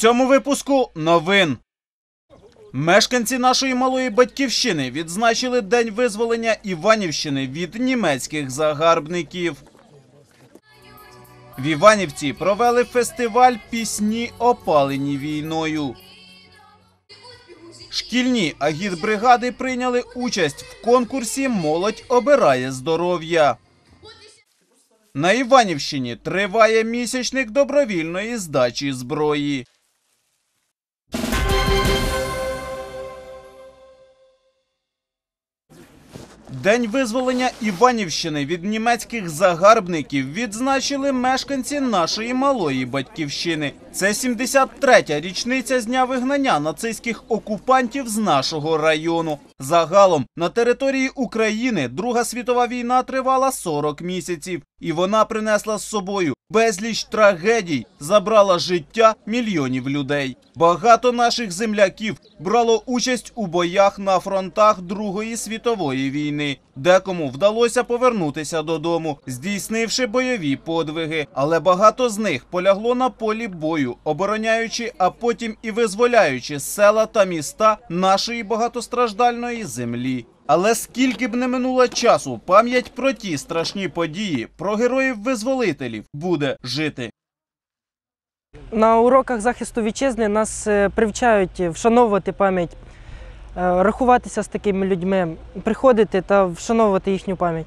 цьому випуску новин. Мешканці нашої малої батьківщини відзначили День визволення Іванівщини від німецьких загарбників. В Іванівці провели фестиваль пісні, опалені війною. Шкільні агітбригади прийняли участь в конкурсі Молодь обирає здоров'я. На Іванівщині триває місячник добровільної здачі зброї. День визволення Іванівщини від німецьких загарбників відзначили мешканці нашої малої батьківщини. Це 73-я річниця з дня вигнання нацистських окупантів з нашого району. Загалом на території України Друга світова війна тривала 40 місяців, і вона принесла з собою безліч трагедій, забрала життя мільйонів людей. Багато наших земляків брало участь у боях на фронтах Другої світової війни. Декому вдалося повернутися додому, здійснивши бойові подвиги, але багато з них полягло на полі бою, обороняючи, а потім і визволяючи села та міста нашої багатостраждальної землі. Але скільки б не минуло часу, пам'ять про ті страшні події, про героїв-визволителів буде жити. На уроках захисту вітчизни нас е, привчають вшановувати пам'ять, е, рахуватися з такими людьми, приходити та вшановувати їхню пам'ять.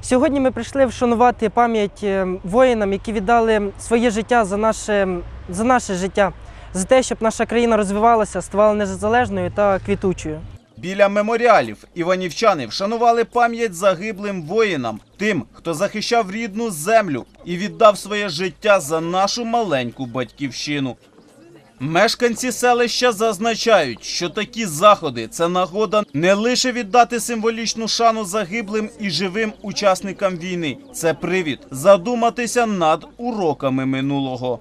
Сьогодні ми прийшли вшанувати пам'ять е, воїнам, які віддали своє життя за наше, за наше життя, за те, щоб наша країна розвивалася, ставала незалежною та квітучою. Біля меморіалів іванівчани вшанували пам'ять загиблим воїнам, тим, хто захищав рідну землю і віддав своє життя за нашу маленьку батьківщину. Мешканці селища зазначають, що такі заходи це нагода не лише віддати символічну шану загиблим і живим учасникам війни, це привід задуматися над уроками минулого.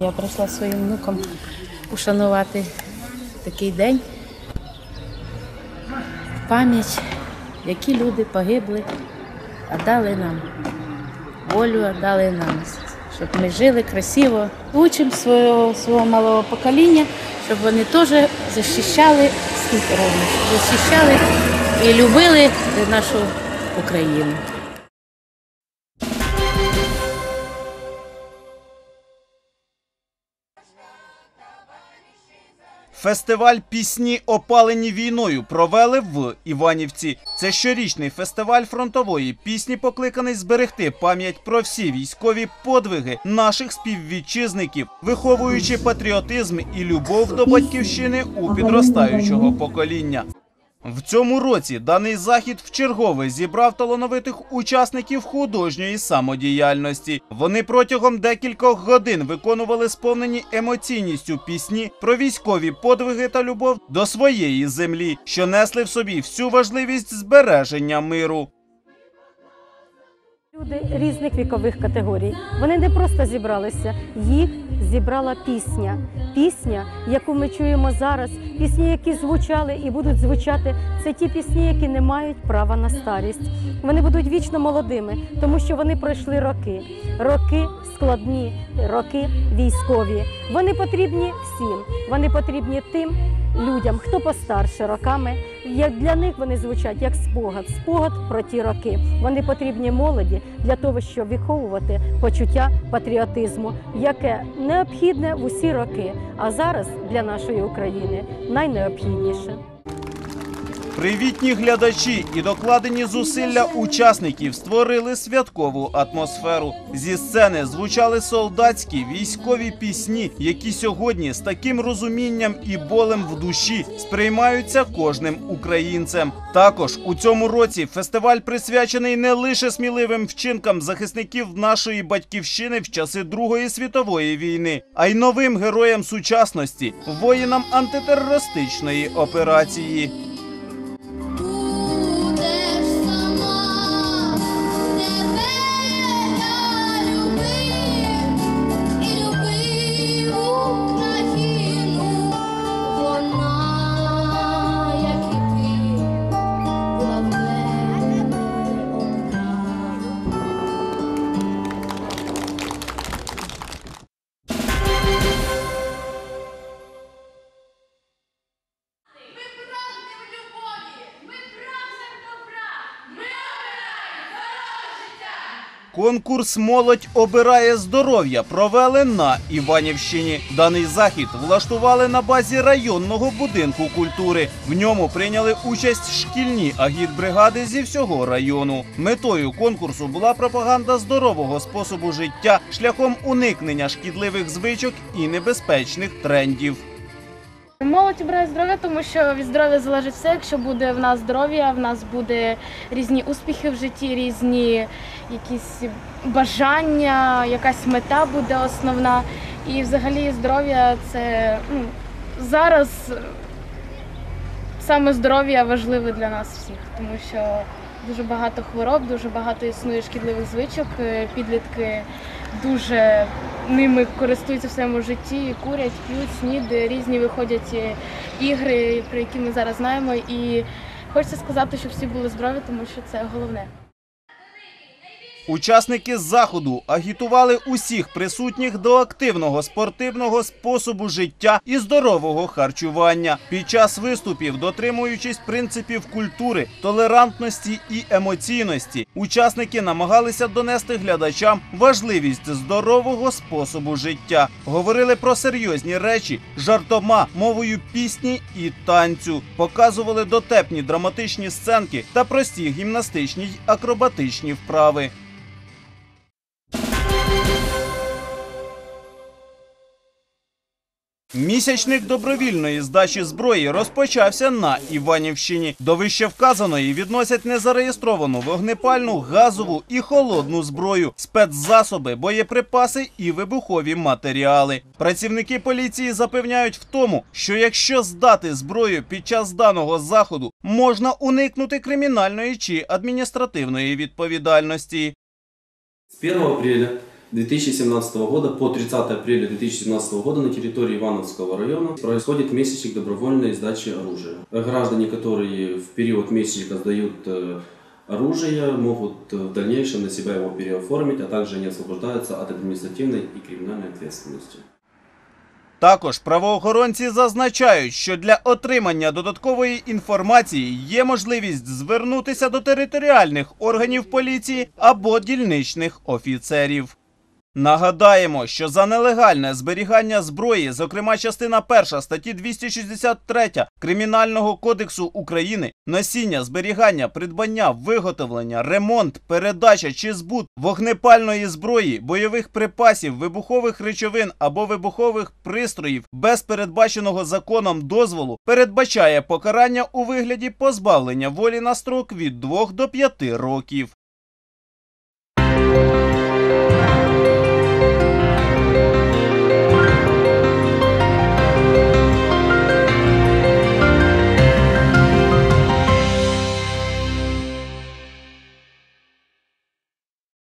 Я прийшла своїм внуком ушанувати такий день. в Пам'ять, які люди погибли, а дали нам волю, а дали нам, щоб ми жили красиво. Учимо свого, свого малого покоління, щоб вони теж захищали скільки захищали і любили нашу Україну. Фестиваль пісні опалені війною провели в Іванівці. Це щорічний фестиваль фронтової пісні, покликаний зберегти пам'ять про всі військові подвиги наших співвітчизників, виховуючи патріотизм і любов до батьківщини у підростаючого покоління. В цьому році даний захід вчергове зібрав талановитих учасників художньої самодіяльності. Вони протягом декількох годин виконували сповнені емоційністю пісні про військові подвиги та любов до своєї землі, що несли в собі всю важливість збереження миру. Люди різних вікових категорій. Вони не просто зібралися, їх зібрала пісня. Пісня, яку ми чуємо зараз, пісні, які звучали і будуть звучати, це ті пісні, які не мають права на старість. Вони будуть вічно молодими, тому що вони пройшли роки. Роки складні, роки військові. Вони потрібні всім. Вони потрібні тим людям, хто постарше роками. Як для них вони звучать як спогад, спогад про ті роки. Вони потрібні молоді для того, щоб виховувати почуття патріотизму, яке необхідне в усі роки. А зараз для нашої України найнеобхідніше. Привітні глядачі і докладені зусилля учасників створили святкову атмосферу. Зі сцени звучали солдатські військові пісні, які сьогодні з таким розумінням і болем в душі сприймаються кожним українцем. Також у цьому році фестиваль присвячений не лише сміливим вчинкам захисників нашої батьківщини в часи Другої світової війни, а й новим героям сучасності, воїнам антитерористичної операції. Конкурс Молодь обирає здоров'я провели на Іванівщині. Даний захід влаштували на базі районного будинку культури. В ньому прийняли участь шкільні агітбригади зі всього району. Метою конкурсу була пропаганда здорового способу життя шляхом уникнення шкідливих звичок і небезпечних трендів. Молодь обирає здоров'я, тому що від здоров'я залежить все. Якщо буде в нас здоров'я, в нас буде різні успіхи в житті, різні якісь бажання, якась мета буде основна. І взагалі здоров'я це ну, зараз саме здоров'я важливе для нас всіх, тому що дуже багато хвороб, дуже багато існує шкідливих звичок. Е, Підлітки дуже ними користуються в своєму житті, курять, п'ють, сніди, різні виходять е, ігри, про які ми зараз знаємо. І хочеться сказати, щоб всі були здорові, тому що це головне. Учасники заходу агітували усіх присутніх до активного спортивного способу життя і здорового харчування. Під час виступів, дотримуючись принципів культури, толерантності і емоційності, учасники намагалися донести глядачам важливість здорового способу життя. Говорили про серйозні речі, жартома, мовою пісні і танцю, показували дотепні драматичні сценки та прості гімнастичні й акробатичні вправи. Місячник добровільної здачі зброї розпочався на Іванівщині. До вищевказаної відносять незареєстровану вогнепальну, газову і холодну зброю, спецзасоби, боєприпаси і вибухові матеріали. Працівники поліції запевняють в тому, що якщо здати зброю під час даного заходу, можна уникнути кримінальної чи адміністративної відповідальності. С 1 апреля 2017 года по 30 апреля 2017 года на территории Ивановского района происходит месячник добровольной сдачи оружия. Граждане, которые в период месячника сдают э, оружие, могут э, в дальнейшем на себя его переоформить, а также не освобождаются от административной и криминальной ответственности. Також правоохоронці зазначають, що для отримання додаткової інформації є можливість звернутися до територіальних органів поліції або дільничних офіцерів. Нагадаємо, що за нелегальне зберігання зброї, зокрема частина 1 статті 263 Кримінального кодексу України, носіння, зберігання, придбання, виготовлення, ремонт, передача чи збут вогнепальної зброї, бойових припасів, вибухових речовин або вибухових пристроїв без передбаченого законом дозволу передбачає покарання у вигляді позбавлення волі на строк від 2 до 5 років.